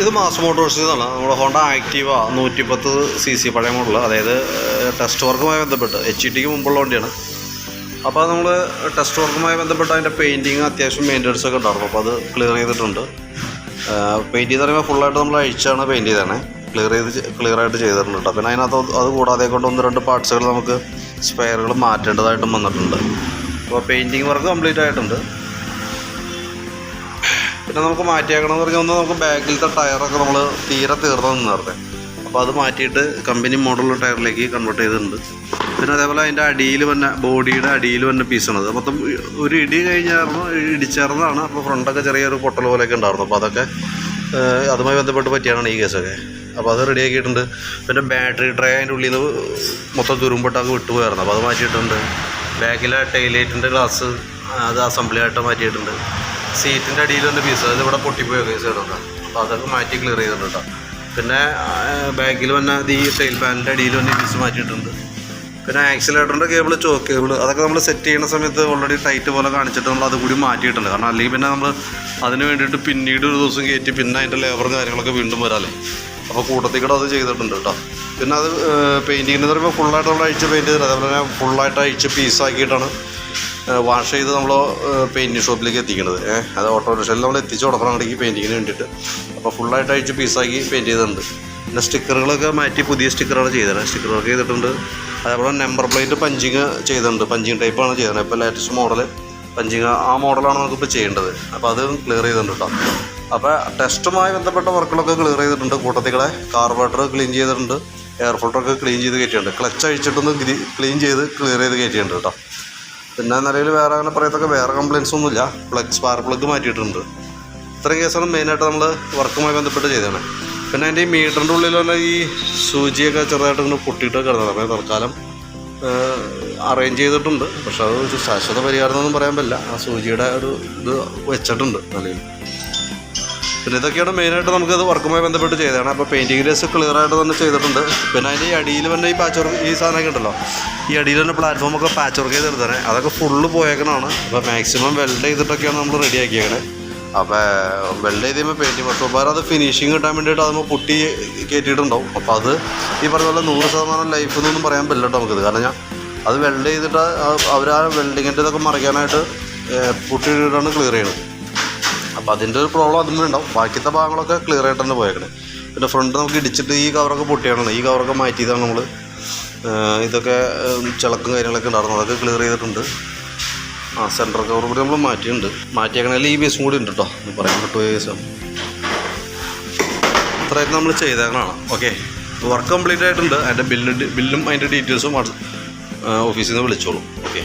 ഇത് മാസ് മോട്ടോഴ്സിൽ നിന്നാണ് നമ്മുടെ ഹോണ്ട ആക്റ്റീവ. നൂറ്റിപ്പത്ത് സി സി പഴയ മോഡൽ അതായത് ടെസ്റ്റ് വർക്കുമായി ബന്ധപ്പെട്ട് എച്ച് ഇ ടിക്ക് മുമ്പുള്ള വണ്ടിയാണ്. അപ്പോൾ നമ്മൾ ടെസ്റ്റ് വർക്കുമായി ബന്ധപ്പെട്ട് അതിന്റെ പെയിന്റിങ് അത്യാവശ്യം മെയിന്റനൻസ് ഒക്കെ ഉണ്ടായിരുന്നു. അപ്പോൾ അത് ക്ലിയർ ചെയ്തിട്ടുണ്ട്. പെയിന്റ് ചെയ്ത് പറയുമ്പോൾ ഫുള്ളായിട്ട് നമ്മൾ അഴിച്ചാണ് പെയിന്റ് ചെയ്തതാണ് ക്ലിയർ ചെയ്ത് ക്ലിയർ ആയിട്ട് ചെയ്തിട്ടുണ്ട് പിന്നെ അതിനകത്ത് അത് കൂടാതെ കൊണ്ട് ഒന്ന് രണ്ട് പാർട്സുകൾ നമുക്ക് സ്പെയറുകൾ മാറ്റേണ്ടതായിട്ടും വന്നിട്ടുണ്ട്. അപ്പോൾ പെയിന്റിങ് വർക്ക് കംപ്ലീറ്റ് ആയിട്ടുണ്ട്. പിന്നെ നമുക്ക് മാറ്റിയേക്കണമെന്ന് പറഞ്ഞാൽ ഒന്ന് നമുക്ക് ബാക്കിലത്തെ ടയറൊക്കെ നമ്മൾ തീരെ തീർന്നു നിന്നേർത്തെ അപ്പോൾ അത് മാറ്റിയിട്ട് കമ്പനി മോഡൽ ടയറിലേക്ക് കൺവേർട്ട് ചെയ്തിട്ടുണ്ട്. പിന്നെ അതേപോലെ അതിന്റെ അടിയിൽ വന്ന ബോഡിയുടെ അടിയിൽ വന്ന പീസാണത് മൊത്തം ഒരു ഇടി കഴിഞ്ഞായിരുന്നു ഇടിച്ചേർന്നതാണ് അപ്പോൾ ഫ്രണ്ടൊക്കെ ചെറിയൊരു പൊട്ടൽ പോലെയൊക്കെ ഉണ്ടായിരുന്നു. അപ്പോൾ അതൊക്കെ അതുമായി ബന്ധപ്പെട്ട് പറ്റിയാണ് ഈ കേസൊക്കെ. അപ്പോൾ അത് റെഡിയാക്കിയിട്ടുണ്ട് പിന്നെ ബാറ്ററി ട്രേ അതിന്റെ ഉള്ളിൽ നിന്ന് മൊത്തം തുരുമ്പിട്ടൊക്കെ വിട്ടുപോയായിരുന്നു അപ്പോൾ അത് മാറ്റിയിട്ടുണ്ട്. ബാക്കിലെ ടൈലൈറ്റിന്റെ ഗ്ലാസ് അത് അസംബ്ലി ആയിട്ട് മാറ്റിയിട്ടുണ്ട്. സീറ്റിന്റെ വന്ന് പീസ് അത് ഇവിടെ പൊട്ടിപ്പോയൊക്കെ സൈഡൊക്കെ അപ്പോൾ അതൊക്കെ മാറ്റി ക്ലിയർ ചെയ്തിട്ടുണ്ട് കേട്ടോ. പിന്നെ ബാക്കിൽ വന്ന ഈ ടൈൽ പാനിന്റെ അടിയിൽ വന്ന് പീസ് മാറ്റിയിട്ടുണ്ട്. പിന്നെ ആക്സിലേറ്ററിന്റെ കേബിൾ ചോക്ക് കേബിൾ അതൊക്കെ നമ്മൾ സെറ്റ് ചെയ്യുന്ന സമയത്ത് ഓൾറെഡി ടൈറ്റ് പോലെ കാണിച്ചിട്ട് നമ്മൾ അതുകൂടി മാറ്റിയിട്ടുണ്ട്. കാരണം അല്ലെങ്കിൽ പിന്നെ നമ്മൾ അതിന് വേണ്ടിയിട്ട് പിന്നീട് ഒരു ദിവസം കയറ്റി പിന്നെ അതിന്റെ ലേബറും കാര്യങ്ങളൊക്കെ വീണ്ടും വരാല്ലേ? അപ്പോൾ കൂട്ടത്തിൽ കൂടെ അത് ചെയ്തിട്ടുണ്ട് കേട്ടോ. പിന്നെ അത് പെയിന്റിങ്ങിന് പറയുമ്പോൾ ഫുള്ളായിട്ട് നമ്മൾ അഴിച്ച് പെയിന്റ് ചെയ്തിട്ടുണ്ട്. അതേപോലെ തന്നെ ഫുള്ളായിട്ട് അഴിച്ച് പീസാക്കിയിട്ടാണ് വാഷ് ചെയ്ത് നമ്മൾ പെയിന്റിങ് ഷോപ്പിലേക്ക് എത്തിക്കുന്നത് ഏഹ് അത് ഓട്ടോറിക്ഷയിൽ നമ്മൾ എത്തിച്ച് കൊടുക്കണം അങ്ങോട്ടേക്ക് പെയിന്റിങ്ങിന് വേണ്ടിയിട്ട്. അപ്പോൾ ഫുള്ളായിട്ട് അഴിച്ച് പീസാക്കി പെയിന്റ് ചെയ്തിട്ടുണ്ട്. പിന്നെ സ്റ്റിക്കറുകളൊക്കെ മാറ്റി പുതിയ സ്റ്റിക്കറാണ് ചെയ്തത്. സ്റ്റിക്കറുകളൊക്കെ ചെയ്തിട്ടുണ്ട്. അതേപോലെ നമ്പർ പ്ലേറ്റ് പഞ്ചിങ് ചെയ്തിട്ടുണ്ട്. പഞ്ചിങ് ടൈപ്പാണ് ചെയ്തത്. ഇപ്പോൾ ലേറ്റസ്റ്റ് മോഡൽ പഞ്ചിങ് ആ മോഡലാണ് നമുക്കിപ്പോൾ ചെയ്യേണ്ടത്. അപ്പോൾ അത് ക്ലിയർ ചെയ്തിട്ടുണ്ട് കേട്ടോ അപ്പോൾ ടെസ്റ്റുമായി ബന്ധപ്പെട്ട വർക്കുകളൊക്കെ ക്ലിയർ ചെയ്തിട്ടുണ്ട്. കൂട്ടത്തികളെ കാർബറേറ്റർ ക്ലീൻ ചെയ്തിട്ടുണ്ട്. എയർ ഫിൽട്ടറൊക്കെ ക്ലീൻ ചെയ്ത് കയറ്റിയിട്ടുണ്ട്. ക്ലച്ച് അഴിച്ചിട്ടൊന്ന് ക്ലീൻ ചെയ്ത് ക്ലിയർ ചെയ്ത് കയറ്റിയിട്ടുണ്ട് കേട്ടോ പിന്നെ നിലയിൽ വേറെ അങ്ങനെ പറയത്തൊക്കെ വേറെ കംപ്ലയിൻസ് ഒന്നുമില്ല. പ്ലഗ് സ്പാർക്ക് പ്ലഗ് മാറ്റിയിട്ടുണ്ട്. ഇത്രയും കേസാണ് മെയിനായിട്ട് നമ്മൾ വർക്കുമായി ബന്ധപ്പെട്ട് ചെയ്തതാണ്. പിന്നെ അതിന്റെ ഈ മീറ്ററിന്റെ ഉള്ളിൽ തന്നെ ഈ സൂചിയൊക്കെ ചെറുതായിട്ട് ഇങ്ങനെ പൊട്ടിയിട്ടൊക്കെ കിടന്നത് അപ്പോൾ തൽക്കാലം അറേഞ്ച് ചെയ്തിട്ടുണ്ട്. പക്ഷെ അത് ഒരു ശാശ്വത പരിഹാരം എന്നൊന്നും പറയാൻ പറ്റില്ല. ആ സൂചിയുടെ ഒരു ഇത് വെച്ചിട്ടുണ്ട് നിലയിൽ. പിന്നെ ഇതൊക്കെയാണ് മെയിനായിട്ട് നമുക്കത് വർക്കുമായി ബന്ധപ്പെട്ട് ചെയ്തതാണ്. അപ്പോൾ പെയിന്റിങ് ഡേസ് ക്ലിയർ ആയിട്ട് തന്നെ ചെയ്തിട്ടുണ്ട്. പിന്നെ അതിന്റെ ഈ അടിയിൽ തന്നെ ഈ പാച്ച് വർക്ക് ഈ സാധനമൊക്കെ ഉണ്ടല്ലോ. ഈ അടിയിൽ തന്നെ പ്ലാറ്റ്ഫോമൊക്കെ പാച്ച് വർക്ക് ചെയ്തെടുത്തത്. അതൊക്കെ ഫുള്ള് പോയേക്കണമാണ് അപ്പോൾ മാക്സിമം വെൽഡ് ചെയ്തിട്ടൊക്കെയാണ് നമ്മൾ റെഡി അപ്പോൾ വെൽഡ് ചെയ്ത് കഴിയുമ്പോൾ പെയിന്റിങ് വർക്ക് ഉപകാരം അത് ഫിനിഷിങ് കിട്ടാൻ വേണ്ടിയിട്ട് അതുമ്പോൾ പൊട്ടി കയറ്റിയിട്ടുണ്ടാവും അപ്പോൾ അത് ഈ പറഞ്ഞ പോലെ നൂറ് ശതമാനം ലൈഫ് എന്നൊന്നും പറയാൻ പറ്റില്ല കേട്ടോ നമുക്കിത്. കാരണം ഞാൻ അത് വെൽഡ് ചെയ്തിട്ട് അവർ ആ വെൽഡിങ്ങിന്റെ ഇതൊക്കെ മറിക്കാനായിട്ട് പൊട്ടിയിട്ടാണ് ക്ലിയർ ചെയ്യണത്. അപ്പോൾ അതിന്റെ ഒരു പ്രോബ്ലം അതും ഉണ്ടാവും. ബാക്കിയത്തെ ഭാഗങ്ങളൊക്കെ ക്ലിയർ ആയിട്ട് തന്നെ പോയേക്കണേ. പിന്നെ ഫ്രണ്ട് നമുക്ക് ഇടിച്ചിട്ട് ഈ കവറൊക്കെ പൊട്ടിയാണല്ലോ. ഈ കവറൊക്കെ മാറ്റിയതാണ് നമ്മൾ ഇതൊക്കെ ചിളക്കും കാര്യങ്ങളൊക്കെ ഉണ്ടായിരുന്നു. അതൊക്കെ ക്ലിയർ ചെയ്തിട്ടുണ്ട്. ആ സെന്റർ കവർ കൂടി നമ്മൾ മാറ്റിയിട്ടുണ്ട്. മാറ്റിയേക്കണേൽ ഈ ബേസും കൂടി ഉണ്ട് കേട്ടോ പറയാൻ പറ്റുമോ കേസം അത്രയൊക്കെ നമ്മൾ ചെയ്തേക്കണാണ് ഓക്കെ വർക്ക് കംപ്ലീറ്റ് ആയിട്ടുണ്ട്. അതിന്റെ ബില്ല് ബില്ലും അതിന്റെ ഡീറ്റെയിൽസും ഓഫീസിൽ നിന്ന് വിളിച്ചോളൂ. ഓക്കെ